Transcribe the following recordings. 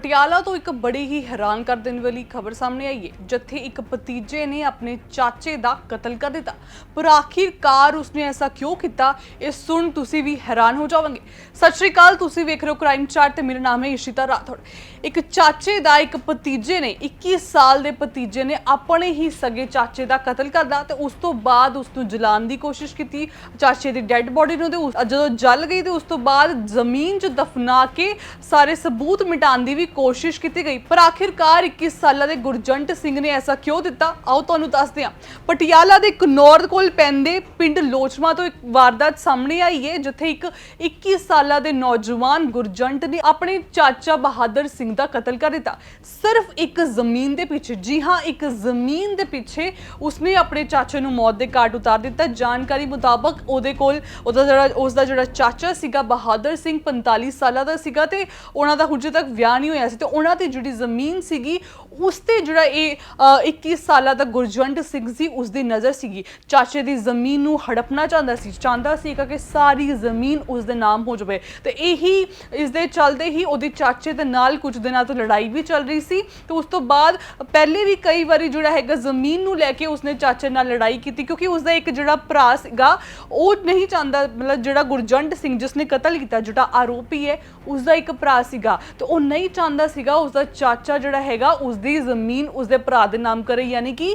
ਪਟਿਆਲਾ ਤੋਂ ਇੱਕ ਬੜੀ ਹੀ ਹੈਰਾਨ ਕਰ ਦੇਣ ਵਾਲੀ ਖਬਰ ਸਾਹਮਣੇ ਆਈ ਹੈ, ਜਿੱਥੇ ਇੱਕ ਭਤੀਜੇ ਨੇ ਆਪਣੇ ਚਾਚੇ ਦਾ ਕਤਲ ਕਰ ਦਿੱਤਾ। ਪਰ ਆਖਿਰਕਾਰ ਉਸਨੇ ਐਸਾ ਕਿਉਂ ਕੀਤਾ, ਇਹ ਸੁਣ ਤੁਸੀਂ ਵੀ ਹੈਰਾਨ ਹੋ ਜਾਵੋਗੇ। ਸਤਿ ਸ਼੍ਰੀ ਅਕਾਲ, ਤੁਸੀਂ ਵੇਖ ਰਹੇ ਹੋ ਕ੍ਰਾਈਮ ਚਾਰਟ ਤੇ ਮੇਰਾ ਨਾਮ ਹੈ ਇਸ਼ਿਤਾ ਰਾਠੌੜ। ਇੱਕ ਚਾਚੇ ਦਾ ਇੱਕ ਭਤੀਜੇ ਨੇ 21 ਸਾਲ ਦੇ ਭਤੀਜੇ ਨੇ ਆਪਣੇ ਹੀ ਸਗੇ ਚਾਚੇ ਦਾ ਕਤਲ ਕਰਦਾ ਤੇ ਉਸ ਤੋਂ ਬਾਅਦ ਉਸ ਨੂੰ ਜਲਾਉਣ ਦੀ ਕੋਸ਼ਿਸ਼ ਕੀਤੀ। ਚਾਚੇ ਦੀ ਡੈੱਡ ਬੋਡੀ ਨੂੰ ਤੇ ਜਦੋਂ ਜਲ ਗਈ ਤੇ ਉਸ ਤੋਂ ਬਾਅਦ ਜ਼ਮੀਨ 'ਚ ਦਫਨਾ ਕੇ ਸਾਰੇ ਸਬੂਤ ਮਿਟਾਉਣ ਦੀ ਵੀ ਕੋਸ਼ਿਸ਼ ਕੀਤੀ ਗਈ, ਪਰ ਆਖਿਰਕਾਰ 21 ਸਾਲਾਂ ਦੇ ਗੁਰਜੰਟ ਸਿੰਘ ਨੇ ਐਸਾ ਕਿਉਂ ਦਿੱਤਾ? ਆਓ ਤੁਹਾਨੂੰ ਦੱਸਦੇ ਹਾਂ। ਪਟਿਆਲਾ ਦੇ ਕਨੌਰ ਕੋਲ ਪੈਂਦੇ ਪਿੰਡ ਲੋਚਮਾ ਤੋਂ ਇੱਕ ਵਾਰਦਾਤ ਸਾਹਮਣੇ ਆਈ ਹੈ, ਜਿੱਥੇ ਇੱਕ 21 ਸਾਲਾਂ ਦੇ ਨੌਜਵਾਨ ਗੁਰਜੰਟ ਨੇ ਆਪਣੇ ਚਾਚਾ ਬਹਾਦਰ ਸਿੰਘ ਦਾ ਕਤਲ ਕਰ ਦਿੱਤਾ। ਸਿਰਫ ਇੱਕ ਜ਼ਮੀਨ ਦੇ ਪਿੱਛੇ, ਜੀ ਹਾਂ, ਇੱਕ ਜ਼ਮੀਨ ਦੇ ਪਿੱਛੇ ਉਸਨੇ ਆਪਣੇ ਚਾਚੇ ਨੂੰ ਮੌਤ ਦੇ ਘਾਟ ਉਤਾਰ ਦਿੱਤਾ। ਜਾਣਕਾਰੀ ਮੁਤਾਬਕ ਉਹਦੇ ਕੋਲ ਉਹਦਾ ਜਿਹੜਾ ਉਸ ਦਾ ਜਿਹੜਾ ਚਾਚਾ ਸੀਗਾ, ਬਹਾਦਰ ਸਿੰਘ 45 ਸਾਲਾਂ ਦਾ ਸੀਗਾ ਤੇ ਉਹਨਾਂ ਦਾ ਹੁਜੇ ਤੱਕ ਵਿਆਹ ਨਹੀਂ ਹੋਇਆ ਸੀ ਤੇ ਉਹਨਾਂ ਦੀ ਜਿਹੜੀ ਜ਼ਮੀਨ ਸੀਗੀ ਉਸ ਤੇ ਜਿਹੜਾ ਇਹ ਅ, 21 ਸਾਲਾਂ ਦਾ ਗੁਰਜੰਟ ਸਿੰਘ ਸੀ ਉਸ ਦੀ ਨਜ਼ਰ ਸੀਗੀ। ਚਾਚੇ ਦੀ ਜ਼ਮੀਨ ਨੂੰ ਹੜਪਣਾ ਚਾਹੁੰਦਾ ਸੀ ਚਾਹੁੰਦਾ ਸੀ ਕਿ ਸਾਰੀ ਜ਼ਮੀਨ ਉਸ ਦੇ ਨਾਮ ਹੋ ਜਾਵੇ। ਤੇ ਇਹੀ ਇਸ ਦੇ ਚੱਲਦੇ ਹੀ ਉਹਦੇ ਚਾਚੇ ਦੇ ਨਾਲ ਕੁਝ ਦਿਨਾਂ ਤੋਂ ਲੜਾਈ ਵੀ ਚੱਲ ਰਹੀ ਸੀ। ਤੇ ਉਸ ਤੋਂ ਬਾਅਦ ਪਹਿਲੇ ਵੀ ਕਈ ਵਾਰੀ ਜਿਹੜਾ ਹੈਗਾ ਜ਼ਮੀਨ ਨੂੰ ਲੈ ਕੇ ਉਸਨੇ ਚਾਚੇ ਨਾਲ ਲੜਾਈ ਕੀਤੀ ਕਿਉਂਕਿ ਉਸਦਾ ਇੱਕ ਜਿਹੜਾ ਭਰਾ ਸੀਗਾ ਉਹ ਨਹੀਂ ਚਾਹੁੰਦਾ ਮਤਲਬ ਜਿਹੜਾ ਗੁਰਜੰਟ ਸਿੰਘ ਜਿਸਨੇ ਕਤਲ ਕੀਤਾ ਜਿਹੜਾ ਆਰੋਪੀ ਹੈ ਉਸਦਾ ਇੱਕ ਭਰਾ ਸੀਗਾ। ਤੇ ਉਹ ਨਹੀਂ ਚਾਹੁੰਦਾ ਸੀਗਾ ਉਸ ਦਾ ਚਾਚਾ ਜਿਹੜਾ ਹੈਗਾ ਉਸ ਦੀ ਜ਼ਮੀਨ ਉਸ ਦੇ ਭਰਾ ਦੇ ਨਾਮ ਕਰੇ, ਯਾਨੀ ਕਿ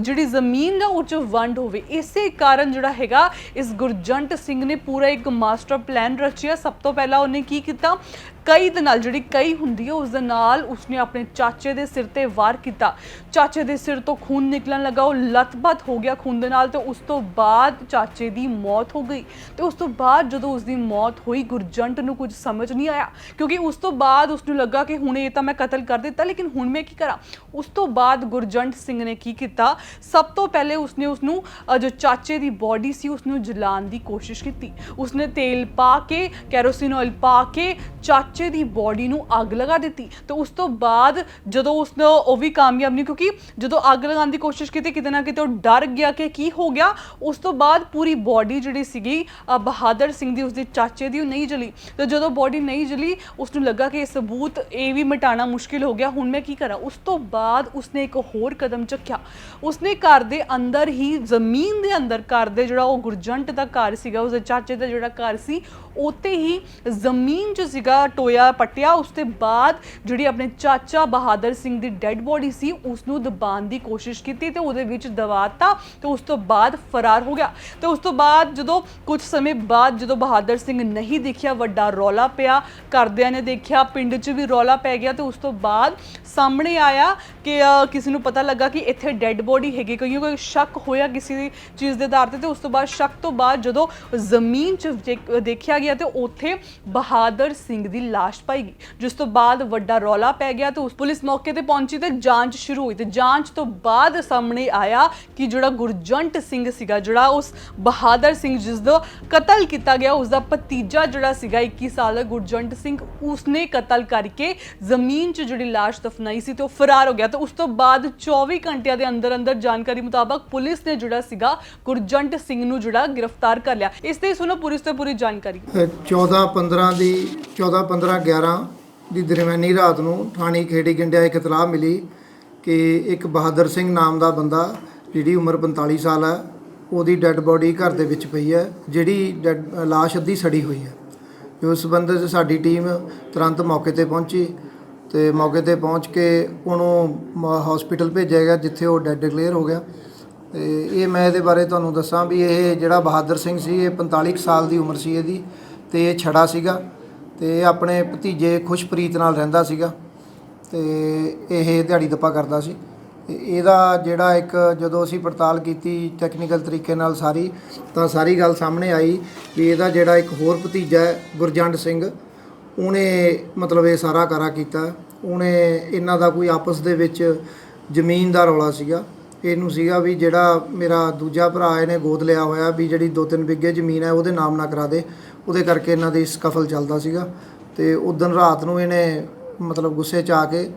ਜਿਹੜੀ ਜ਼ਮੀਨ ਦਾ ਉਹ 'ਚ ਵੰਡ ਹੋਵੇ। ਇਸੇ ਕਾਰਨ ਜਿਹੜਾ ਹੈਗਾ, ਇਸ ਗੁਰਜੰਟ ਸਿੰਘ ਨੇ ਪੂਰਾ ਇੱਕ ਮਾਸਟਰ ਪਲਾਨ ਰਚਿਆ। ਸਭ ਤੋਂ ਪਹਿਲਾਂ ਉਹਨੇ ਕੀ ਕੀਤਾ? ਕਈ ਦੇ ਨਾਲ, ਜਿਹੜੀ ਕਈ ਹੁੰਦੀ ਹੈ, ਉਸ ਦੇ ਨਾਲ ਉਸਨੇ ਆਪਣੇ ਚਾਚੇ ਦੇ ਸਿਰ ਤੇ ਵਾਰ ਕੀਤਾ। ਚਾਚੇ ਦੇ ਸਿਰ ਤੋਂ ਖੂਨ ਨਿਕਲਣ ਲੱਗਾ, ਉਹ ਲਤਬਤ ਹੋ ਗਿਆ ਖੂਨ ਦੇ ਨਾਲ ਤੇ ਉਸ ਤੋਂ ਬਾਅਦ ਚਾਚੇ ਦੀ ਮੌਤ ਹੋ ਗਈ। ਤੇ ਉਸ ਤੋਂ ਬਾਅਦ ਜਦੋਂ ਉਸ ਦੀ ਮੌਤ ਹੋਈ, ਗੁਰਜੰਟ ਨੂੰ ਕੁਝ ਸਮਝ ਨਹੀਂ ਆਇਆ। ਕਿਉਂਕਿ ਉਸ ਤੋਂ ਬਾਅਦ ਉਸ ਨੂੰ ਲੱਗਾ ਕਿ ਹੁਣ ਇਹ ਤਾਂ ਮੈਂ ਕਤਲ ਕਰ ਦਿੱਤਾ, ਲੇਕਿਨ ਹੁਣ ਮੈਂ ਕੀ ਕਰਾਂ? ਉਸ ਤੋਂ ਬਾਅਦ ਗੁਰਜੰਟ ਸਿੰਘ ਨੇ ਕੀ ਕੀਤਾ? ਸਭ ਤੋਂ ਪਹਿਲੇ ਉਸਨੇ ਉਸ ਨੂੰ ਜੋ ਚਾਚੇ ਦੀ ਬੋਡੀ ਸੀ ਉਸ ਨੂੰ ਜਲਾਉਣ ਦੀ ਕੋਸ਼ਿਸ਼ ਕੀਤੀ। ਉਸਨੇ ਤੇਲ ਪਾ ਕੇ, ਕੈਰੋਸਿਨ ਆਇਲ ਪਾ ਕੇ, ਚਾਚੇ ਦੀ ਬੋਡੀ ਨੂੰ ਅੱਗ ਲਗਾ ਦਿੱਤੀ। ਤੇ ਉਸ ਤੋਂ ਬਾਅਦ ਜਦੋਂ ਉਸਨੇ ਉਹ ਵੀ ਕਾਮਯਾਬ ਨਹੀਂ ਕਿਉਂਕਿ ਜਦੋਂ ਅੱਗ ਲਗਾਉਣ ਦੀ ਕੋਸ਼ਿਸ਼ ਕੀਤੀ ਕਿਤੇ ਨਾ ਕਿਤੇ ਉਹ ਡਰ ਗਿਆ ਕਿ ਕੀ ਹੋ ਗਿਆ। ਉਸ ਤੋਂ ਬਾਅਦ ਪੂਰੀ ਬੋਡੀ ਜਿਹੜੀ ਸੀਗੀ ਅ, ਬਹਾਦਰ ਸਿੰਘ ਦੀ ਉਸਦੇ ਚਾਚੇ ਦੀ ਉਹ ਨਹੀਂ ਜਲੀ। ਤੇ ਜਦੋਂ ਬੋਡੀ ਨਹੀਂ ਜਲੀ ਉਸ ਨੂੰ ਲੱਗਾ ਕਿ ਇਹ ਸਬੂਤ ਇਹ ਵੀ ਮਿਟਾਣਾ ਮੁਸ਼ਕਿਲ ਹੋ ਗਿਆ ਹੁਣ ਮੈਂ ਕੀ ਕਰਾਂ? ਉਸ ਤੋਂ ਬਾਅਦ ਉਸਨੇ ਇੱਕ ਹੋਰ ਕਦਮ ਚੱਕਿਆ। ਉਸਨੇ ਘਰ ਦੇ ਅੰਦਰ ਹੀ ਜ਼ਮੀਨ ਦੇ ਅੰਦਰ ਘਰ ਦੇ ਜਿਹੜਾ ਉਹ ਗੁਰਜੰਟ ਦਾ ਘਰ ਸੀਗਾ ਉਸਦੇ ਚਾਚੇ ਦਾ ਜਿਹੜਾ ਘਰ ਸੀ ਉੱਤੇ ਹੀ ਜ਼ਮੀਨ 'ਚ ਸੀਗਾ ਟੋਇਆ ਪੱਟਿਆ। ਉਸ ਤੋਂ ਬਾਅਦ ਜਿਹੜੀ ਆਪਣੇ ਚਾਚਾ ਬਹਾਦਰ ਸਿੰਘ ਦੀ ਡੈੱਡ ਬੋਡੀ ਸੀ ਉਸ ਨੂੰ ਦਬਾਉਣ ਦੀ ਕੋਸ਼ਿਸ਼ ਕੀਤੀ ਤੇ ਉਹਦੇ ਵਿੱਚ ਦਬਾਤਾ ਤੇ ਉਸ ਤੋਂ ਬਾਅਦ ਫਰਾਰ ਹੋ ਗਿਆ। ਤੇ ਉਸ ਤੋਂ ਬਾਅਦ ਜਦੋਂ ਕੁਝ ਸਮੇਂ ਬਾਅਦ ਜਦੋਂ ਬਹਾਦਰ ਸਿੰਘ ਨਹੀਂ ਦਿਖਿਆ, ਵੱਡਾ ਰੌਲਾ ਪਿਆ, ਘਰਦਿਆਂ ਨੇ ਦੇਖਿਆ, ਪਿੰਡ 'ਚ ਵੀ ਰੌਲਾ ਪੈ ਗਿਆ ਤੇ ਉਸ ਤੋਂ ਬਾਅਦ ਸਾਹਮਣੇ ਆਇਆ ਕਿ ਕਿਸੇ ਨੂੰ ਪਤਾ ਲੱਗਾ ਕਿ ਇੱਥੇ ਡੈੱਡ ਬੋਡੀ ਹੈਗੀ ਕਿਉਂਕਿ ਕੋਈ ਸ਼ੱਕ ਹੋਇਆ ਕਿਸੇ ਚੀਜ਼ ਦੇ ਆਧਾਰ ਤੇ ਤੇ ਉਸ ਤੋਂ ਬਾਅਦ ਸ਼ੱਕ ਤੋਂ ਬਾਅਦ ਜਦੋਂ ਜ਼ਮੀਨ 'ਚ ਦੇਖਿਆ ਗਿਆ ਤੇ ਉੱਥੇ ਬਹਾਦਰ ਸਿੰਘ ਦੀ ਲਾਸ਼ ਪਾਈ ਗਈ। ਜਿਸ ਤੋਂ ਬਾਅਦ ਵੱਡਾ ਰੌਲਾ ਪੈ ਗਿਆ ਤੇ ਉਸ ਪੁਲਿਸ ਮੌਕੇ ਤੇ ਪਹੁੰਚੀ ਤੇ ਜਾਂਚ ਸ਼ੁਰੂ ਹੋਈ ਤੇ ਜਾਂਚ ਤੋਂ ਬਾਅਦ ਸਾਹਮਣੇ ਆਇਆ ਕਿ ਜਿਹੜਾ ਗੁਰਜੰਟ ਸਿੰਘ ਸੀਗਾ, ਜਿਹੜਾ ਉਸ ਬਹਾਦਰ ਸਿੰਘ ਜਿਸ ਦਾ ਕਤਲ ਕੀਤਾ ਗਿਆ, ਉਸ ਦਾ ਭਤੀਜਾ ਜਿਹੜਾ ਸੀਗਾ 21 ਸਾਲ ਦਾ ਗੁਰਜੰਟ ਸਿੰਘ, ਉਸਨੇ ਕਤਲ ਕਰਕੇ ਜ਼ਮੀਨ 'ਚ ਜਿਹੜੀ ਲਾਸ਼ ਦਫਨਾਈ ਸੀ ਤੇ ਉਹ ਫਰਾਰ ਹੋ ਗਿਆ ਤੇ ਉਸ ਤੋਂ ਬਾਅਦ 24 ਘੰਟਿਆਂ ਦੇ ਅੰਦਰ ਅੰਦਰ ਜਾਣਕਾਰੀ ਮੁਤਾਬਕ ਪੁਲਿਸ ਨੇ ਜਿਹੜਾ ਸੀਗਾ ਗੁਰਜੰਟ ਸਿੰਘ ਨੂੰ ਜਿਹੜਾ ਗ੍ਰਿਫਤਾਰ ਕਰ ਲਿਆ। ਇਸ ਤੇ ਸੁਣੋ ਪੁਲਿਸ ਤੋਂ ਪੂਰੀ ਜਾਣਕਾਰੀ। 14 15 ਦੀ 14 15 11 ਦੀ ਦਰਮਿਆਨੀ ਰਾਤ ਨੂੰ ਥਾਣੀ ਖੇੜੀ ਗੰਡਿਆ ਇੱਕ ਇਤਲਾਹ ਮਿਲੀ ਕਿ ਇੱਕ ਬਹਾਦਰ ਸਿੰਘ ਨਾਮ ਦਾ ਬੰਦਾ ਜਿਹਦੀ ਉਮਰ 45 ਸਾਲ ਹੈ, ਉਹਦੀ ਡੈੱਡ ਬੋਡੀ ਘਰ ਦੇ ਵਿੱਚ ਪਈ ਹੈ, ਜਿਹੜੀ ਡੈਡ ਲਾਸ਼ ਅੱਧੀ ਸੜੀ ਹੋਈ ਹੈ। ਉਸ ਸੰਬੰਧ 'ਚ ਸਾਡੀ ਟੀਮ ਤੁਰੰਤ ਮੌਕੇ ਤੇ ਪਹੁੰਚੀ ਤੇ ਮੌਕੇ ਤੇ ਪਹੁੰਚ ਕੇ ਉਹਨੂੰ ਹਸਪੀਟਲ ਭੇਜਿਆ ਗਿਆ, ਜਿੱਥੇ ਉਹ ਡੈੱਡ ਡਿਕਲੇਅਰ ਹੋ ਗਿਆ। ਤੇ ਇਹ ਮੈਂ ਇਹਦੇ ਬਾਰੇ ਤੁਹਾਨੂੰ ਦੱਸਾਂ ਵੀ ਇਹ ਜਿਹੜਾ ਬਹਾਦਰ ਸਿੰਘ ਸੀ, ਇਹ 45 ਕੁ ਸਾਲ ਦੀ ਉਮਰ ਸੀ ਇਹਦੀ ਤੇ ਇਹ ਛੜਾ ਸੀਗਾ। ਤੇ ਆਪਣੇ ਭਤੀਜੇ ਖੁਸ਼ਪ੍ਰੀਤ ਨਾਲ ਰਹਿੰਦਾ ਸੀਗਾ ਤੇ ਇਹ ਦਿਹਾੜੀ ਦੱਪਾ ਕਰਦਾ ਸੀ। ਤੇ ਇਹਦਾ ਜਿਹੜਾ ਇੱਕ ਜਦੋਂ ਅਸੀਂ ਪੜਤਾਲ ਕੀਤੀ ਟੈਕਨੀਕਲ ਤਰੀਕੇ ਨਾਲ ਸਾਰੀ, ਤਾਂ ਸਾਰੀ ਗੱਲ ਸਾਹਮਣੇ ਆਈ ਵੀ ਇਹਦਾ ਜਿਹੜਾ ਇੱਕ ਹੋਰ ਭਤੀਜਾ ਹੈ ਗੁਰਜੰਟ ਸਿੰਘ, ਉਹਨੇ ਮਤਲਬ ਇਹ ਸਾਰਾ ਕਾਰਾ ਕੀਤਾ। ਉਹਨੇ ਇਹਨਾਂ ਦਾ ਕੋਈ ਆਪਸ ਦੇ ਵਿੱਚ ਜ਼ਮੀਨ ਦਾ ਰੌਲਾ ਸੀਗਾ। ਇਹਨੂੰ ਸੀਗਾ ਵੀ ਜਿਹੜਾ ਮੇਰਾ ਦੂਜਾ ਭਰਾ ਇਹਨੇ ਗੋਦ ਲਿਆ ਹੋਇਆ ਵੀ ਜਿਹੜੀ 2-3 ਬਿੱਗੇ ਜ਼ਮੀਨ ਹੈ ਉਹਦੇ ਨਾਮ ਨਾ ਕਰਾ ਦੇ। ਉਹਦੇ ਕਰਕੇ ਇਹਨਾਂ ਦੀ ਸਕਫਲ ਚੱਲਦਾ ਸੀਗਾ। ਤੇ ਉਦੋਂ ਰਾਤ ਨੂੰ ਇਹਨੇ ਮਤਲਬ ਗੁੱਸੇ 'ਚ ਆ ਕੇ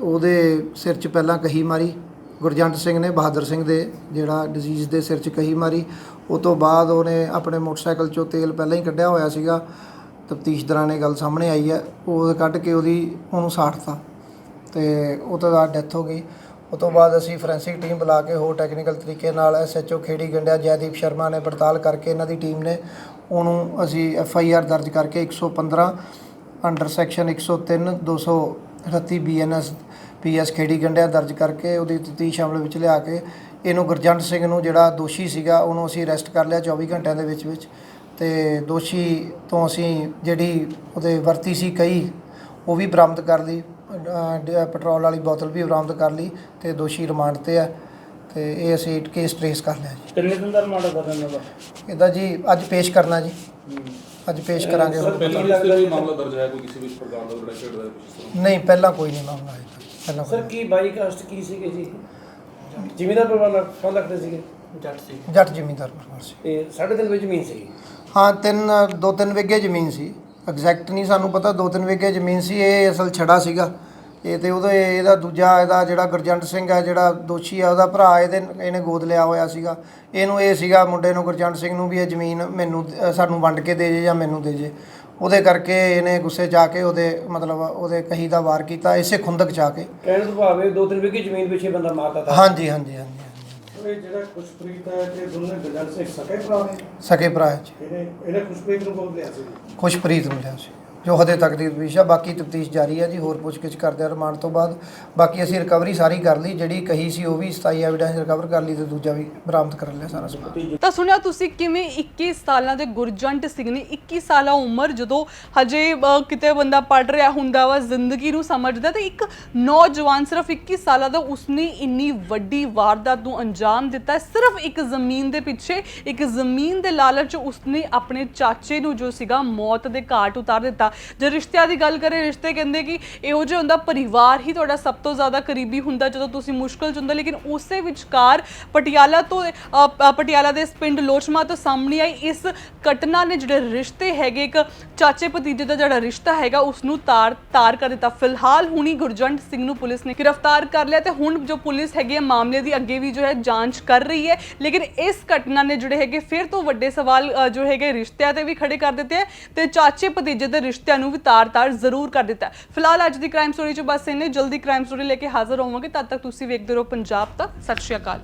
ਉਹਦੇ ਸਿਰ 'ਚ ਪਹਿਲਾਂ ਕਹੀ ਮਾਰੀ। ਗੁਰਜੰਟ ਸਿੰਘ ਨੇ, ਬਹਾਦਰ ਸਿੰਘ ਦੇ ਜਿਹੜਾ ਡਿਜ਼ੀਜ਼ ਦੇ ਸਿਰ 'ਚ ਕਹੀ ਮਾਰੀ। ਉਹ ਤੋਂ ਬਾਅਦ ਉਹਨੇ ਆਪਣੇ ਮੋਟਰਸਾਈਕਲ 'ਚੋਂ ਤੇਲ ਪਹਿਲਾਂ ਹੀ ਕੱਢਿਆ ਹੋਇਆ ਸੀਗਾ। ਤਫਤੀਸ਼ ਦੌਰਾਨ ਇਹ ਗੱਲ ਸਾਹਮਣੇ ਆਈ ਹੈ। ਉਹ ਕੱਢ ਕੇ ਉਹਦੀ ਉਹਨੂੰ ਸਾੜਤਾ। ਤੇ ਉਹ ਤੋਂ ਬਾਅਦ ਡੈਥ ਹੋ ਗਈ। ਉਹ ਤੋਂ ਬਾਅਦ ਅਸੀਂ ਫੋਰੈਂਸਿਕ ਟੀਮ ਬੁਲਾ ਕੇ ਹੋਰ ਟੈਕਨੀਕਲ ਤਰੀਕੇ ਨਾਲ ਐਸਐਚਓ ਖੇੜੀ ਗੰਡਿਆ ਜੈਦੀਪ ਸ਼ਰਮਾ ਨੇ ਪੜਤਾਲ ਕਰਕੇ ਇਹਨਾਂ ਦੀ ਟੀਮ ਨੇ ਉਹਨੂੰ ਅਸੀਂ ਐਫਆਈਆਰ ਦਰਜ ਕਰਕੇ 115 under section 103 238 BNS PS Kheri Gandian ਦਰਜ ਕਰਕੇ ਉਹਦੀ ਤਫਤੀਸ਼ ਅਮਲ ਵਿੱਚ ਲਿਆ ਕੇ ਇਹਨੂੰ ਗੁਰਜੰਟ ਸਿੰਘ ਨੂੰ ਜਿਹੜਾ ਦੋਸ਼ੀ ਸੀਗਾ ਉਹਨੂੰ ਅਸੀਂ ਅਰੈਸਟ ਕਰ ਲਿਆ 24 ਘੰਟਿਆਂ ਦੇ ਵਿੱਚ ਵਿੱਚ ਤੇ ਦੋਸ਼ੀ ਤੋਂ ਅਸੀਂ ਜਿਹੜੀ ਉਹਦੇ ਵਰਤੀ ਸੀ ਕਈ ਉਹ ਵੀ ਬਰਾਮਦ ਕਰ ਲਈ। ਅ, ਪੈਟਰੋਲ ਵਾਲੀ ਬੋਤਲ ਵੀ ਬਰਾਮਦ ਕਰ ਲਈ ਤੇ ਦੋਸ਼ੀ ਰਿਮਾਂਡ ਤੇ ਹੈ ਤੇ ਇਹ ਅਸੀਂ ਕੇਸ ਟ੍ਰੇਸ ਕਰ ਲਿਆ ਜੀ। ਕਿੰਨੇ ਦਿਨ ਦਾ ਰਿਮਾਂਡ ਕਰ ਦਿੰਦਾ ਵਾ ਇਹਦਾ ਜੀ ਅੱਜ ਪੇਸ਼ ਕਰਨਾ ਜੀ। ਅੱਜ ਪੇਸ਼ ਕਰਾਂਗੇ। ਸਰ, ਪਹਿਲਾਂ ਵੀ? ਮਾਮਲਾ ਦਰਜ ਹੈ ਕੋਈ ਕਿਸੇ ਵੀ ਪ੍ਰਕਾਰ ਦਾ ਲੜਾਈ ਝਗੜਾ ਦਾ ਤਰ੍ਹਾਂ? ਨਹੀਂ ਪਹਿਲਾਂ ਕੋਈ ਨਹੀਂ ਮਾਮਲਾ ਆਇਆ ਪਹਿਲਾਂ ਸਰ ਕੀ ਬਾਈ ਕਾਸਟ ਕੀ ਸੀਗੇ ਜੀ? ਜ਼ਿਮੀਦਾਰ ਪਰਿਵਾਰ ਨਾਲ ਕੌਣ ਲੱਗਦੇ ਸੀਗੇ? ਜੱਟ ਸੀ। ਨਹੀਂ। ਜੱਟ ਜ਼ਿਮੀਂਦਾਰ ਪਰਿਵਾਰ ਸੀ। ਤੇ ਸਾਢੇ ਤਿੰਨ ਵਿੱਚ ਜ਼ਮੀਨ ਸੀ ਹਾਂ ਤਿੰਨ ਦੋ ਤਿੰਨ ਵਿਗੇ ਜ਼ਮੀਨ ਸੀ। ਐਗਜ਼ੈਕਟ ਨਹੀਂ ਸਾਨੂੰ ਪਤਾ ਦੋ ਤਿੰਨ ਵਿਗੇ ਜ਼ਮੀਨ ਸੀ ਇਹ ਅਸਲ ਛੜਾ ਸੀਗਾ। ਇਹ ਤੇ ਉਹਦਾ ਇਹਦਾ ਦੂਜਾ ਇਹਦਾ ਜਿਹੜਾ ਗੁਰਜੰਟ ਸਿੰਘ ਹੈ ਜਿਹੜਾ ਦੋਸ਼ੀ ਹੈ ਉਹਦਾ ਭਰਾ ਇਹਦੇ ਇਹਨੇ ਗੋਦ ਲਿਆ ਹੋਇਆ ਸੀਗਾ। ਇਹਨੂੰ ਇਹ ਸੀਗਾ ਮੁੰਡੇ ਨੂੰ ਗੁਰਜੰਟ ਸਿੰਘ ਨੂੰ ਵੀ ਇਹ ਜ਼ਮੀਨ ਮੈਨੂੰ ਸਾਨੂੰ ਵੰਡ ਕੇ ਦੇ ਜੇ ਜਾਂ ਮੈਨੂੰ ਦੇ ਜੇ। ਉਹਦੇ ਕਰਕੇ ਇਹਨੇ ਗੁੱਸੇ ਆ ਕੇ ਉਹਦੇ ਮਤਲਬ ਉਹਦੇ ਕਹੀ ਦਾ ਵਾਰ ਕੀਤਾ ਇਸੇ ਖੁੰਦਕ ਆ ਕੇ। ਕਹਿਣ ਤੋਂ ਭਾਵੇਂ ਦੋ ਤਿੰਨ ਵਿਗੇ ਜ਼ਮੀਨ ਪਿੱਛੇ ਬੰਦਾ ਮਾਰਦਾ ਤਾ। ਹਾਂਜੀ ਹਾਂਜੀ ਹਾਂਜੀ। ਹਾਂਜੀ। ਇਹ ਜਿਹੜਾ ਖੁਸ਼ਪ੍ਰੀਤ ਹੈ ਤੇ ਦੋਨੇ ਗਜਲ ਸਿੰਘ ਸਕੇ ਭਰਾ ਨੇ? ਸਕੇ ਭਰਾ ਹੈ ਜੀ। ਇਹਨੇ ਇਹਨੇ ਖੁਸ਼ਪ੍ਰੀਤ ਨੂੰ ਬਹੁਤ ਲਿਆ ਸੀ? ਖੁਸ਼ਪ੍ਰੀਤ ਨੂੰ ਲਿਆ ਸੀ। ਜੋ ਹਦੇ ਤੱਕ ਦੀ ਤਫਤੀਸ਼ ਆ, ਬਾਕੀ ਤਫਤੀਸ਼ ਜਾਰੀ ਹੈ ਜੀ, ਹੋਰ ਪੁੱਛਗਿੱਛ ਕਰਦੇ ਆ ਰਿਮਾਂਡ ਤੋਂ ਬਾਅਦ। ਬਾਕੀ ਅਸੀਂ ਰਿਕਵਰੀ ਸਾਰੀ ਕਰ ਲਈ, ਜਿਹੜੀ ਕਹੀ ਸੀ ਉਹ ਵੀ 27 ਐਵੀਡੈਂਸ ਰਿਕਵਰ ਕਰ ਲਈ ਤੇ ਦੂਜਾ ਵੀ ਬਰਾਮਦ ਕਰ ਲਿਆ ਸਾਰਾ ਸਮਾਨ। ਤਾਂ ਸੁਣਿਆ ਤੁਸੀਂ ਕਿਵੇਂ 21 ਸਾਲਾਂ ਦੇ ਗੁਰਜੰਟ ਸਿੰਘ ਨੇ 21 ਸਾਲਾ ਉਮਰ ਜਦੋਂ ਹਜੇ ਕਿਤੇ ਬੰਦਾ ਪੜ ਰਿਹਾ ਹੁੰਦਾ ਵਾ, ਜ਼ਿੰਦਗੀ ਨੂੰ ਸਮਝਦਾ, ਤੇ ਇੱਕ ਨੌਜਵਾਨ ਸਿਰਫ 21 ਸਾਲਾਂ ਦਾ ਉਸਨੇ ਇੰਨੀ ਵੱਡੀ ਵਾਰਦਾਤ ਨੂੰ ਅੰਜਾਮ ਦਿੱਤਾ। ਸਿਰਫ ਇੱਕ ਜ਼ਮੀਨ ਦੇ ਪਿੱਛੇ, ਇੱਕ ਜ਼ਮੀਨ ਦੇ ਲਾਲਚ ਉਸਨੇ ਆਪਣੇ ਚਾਚੇ ਨੂੰ ਜੋ ਸੀਗਾ ਮੌਤ ਦੇ ਘਾਟ ਉਤਾਰ ਦਿੱਤਾ। ਜੇ ਰਿਸ਼ਤਿਆਂ ਦੀ ਗੱਲ ਕਰੇ ਰਿਸ਼ਤੇ ਕਹਿੰਦੇ ਕਿ ਇਹੋ ਜਿਹਾ ਹੁੰਦਾ ਪਰਿਵਾਰ ਹੀ ਤੁਹਾਡਾ ਸਭ ਤੋਂ ਜ਼ਿਆਦਾ ਕਰੀਬੀ ਹੁੰਦਾ ਜਦੋਂ ਤੁਸੀਂ ਮੁਸ਼ਕਲ 'ਚ ਹੁੰਦੇ ਲੇਕਿਨ ਉਸੇ ਵਿਚਕਾਰ ਪਟਿਆਲਾ ਤੋਂ ਅ, ਅ, ਪਟਿਆਲਾ ਦੇ ਇਸ ਪਿੰਡ ਲੋਚਮਾ ਤੋਂ ਸਾਹਮਣੇ ਆਈ ਇਸ ਘਟਨਾ ਨੇ ਜਿਹੜੇ ਰਿਸ਼ਤੇ ਹੈਗੇ ਇੱਕ ਚਾਚੇ ਭਤੀਜੇ ਦਾ ਜਿਹੜਾ ਰਿਸ਼ਤਾ ਹੈਗਾ ਉਸ ਨੂੰ ਤਾਰ ਤਾਰ ਕਰ ਦਿੱਤਾ। ਫਿਲਹਾਲ ਹੁਣੀ ਗੁਰਜੰਟ ਸਿੰਘ ਨੂੰ ਪੁਲਿਸ ਨੇ ਗ੍ਰਿਫਤਾਰ ਕਰ ਲਿਆ ਤੇ ਹੁਣ ਜੋ ਪੁਲਿਸ ਹੈਗੀ ਹੈ ਮਾਮਲੇ ਦੀ ਅੱਗੇ ਵੀ ਜੋ ਹੈ ਜਾਂਚ ਕਰ ਰਹੀ ਹੈ। ਲੇਕਿਨ ਇਸ ਘਟਨਾ ਨੇ ਜਿਹੜੇ ਹੈਗੇ ਫਿਰ ਤੋਂ ਵੱਡੇ ਸਵਾਲ ਅ, ਜੋ ਹੈਗੇ ਰਿਸ਼ਤਿਆਂ ਤੇ ਵੀ ਖੜੇ ਕਰ ਦਿੱਤੇ ਹੈ ਤੇ ਚਾਚੇ ਭਤੀਜੇ ਦੇ ਰਿਸ਼ਤੇ ਰਿਸ਼ਤਿਆਂ ਨੂੰ ਵੀ ਤਾਰ-ਤਾਰ ਜ਼ਰੂਰ ਕਰ ਦਿੱਤਾ ਫਿਲਹਾਲ ਅੱਜ ਦੀ ਕ੍ਰਾਈਮ ਸਟੋਰੀ ਚ ਬਸ ਇੰਨੇ, ਜਲਦੀ ਕ੍ਰਾਈਮ ਸਟੋਰੀ ਲੈ ਕੇ ਹਾਜ਼ਰ ਹੋਵਾਂਗੇ। ਤਦ ਤੱਕ ਤੁਸੀਂ ਵੇਖਦੇ ਰਹੋ ਪੰਜਾਬ ਤੱਕ। ਸਤਿ ਸ਼੍ਰੀ ਅਕਾਲ।